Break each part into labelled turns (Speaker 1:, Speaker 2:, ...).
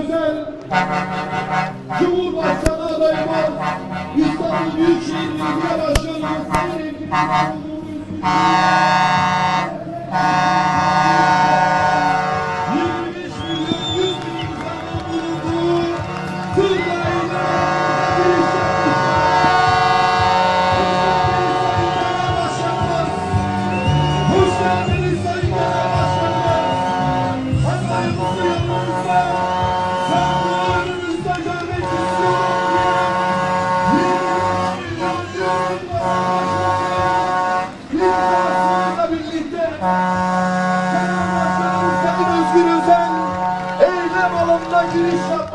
Speaker 1: Özel Sayın Ekrem İmamoğlu, 25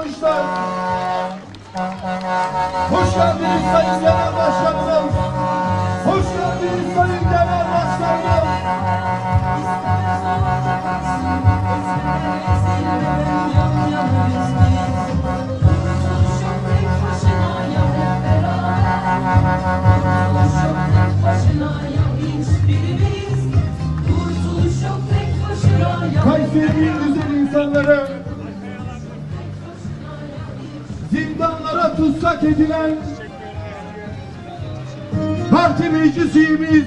Speaker 1: yapmışlar. Hoş geldiniz Sayın Genel Başkanımız. Hoş geldiniz Sayın Genel Başkanımız. Kayseri'nin güzel insanları tutsak edilen parti meclis üyemiz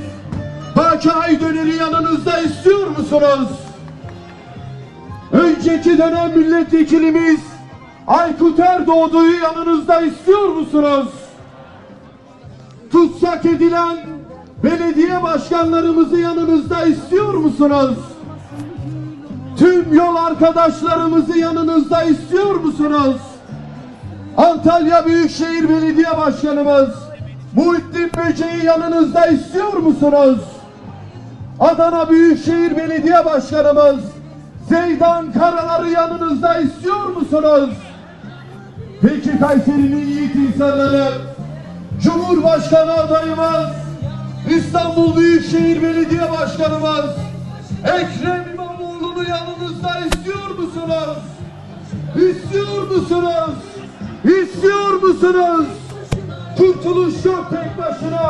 Speaker 1: Baki Aydöner'i yanınızda istiyor musunuz? Önceki dönem milletvekilimiz Aykut Erdoğdu'yu yanınızda istiyor musunuz? Tutsak edilen belediye başkanlarımızı yanınızda istiyor musunuz? Tüm yol arkadaşlarımızı yanınızda istiyor musunuz? Antalya Büyükşehir Belediye Başkanımız Muhittin Böceği yanınızda istiyor musunuz? Adana Büyükşehir Belediye Başkanımız Zeydan Karalar'ı yanınızda istiyor musunuz? Peki Kayseri'nin yiğit insanları Cumhurbaşkanı adayımız İstanbul Büyükşehir Belediye Başkanımız Ekrem İmamoğlu'nu yanınızda istiyor musunuz? İstiyor musunuz? İstiyor musunuz? Kurtuluş yok tek başına.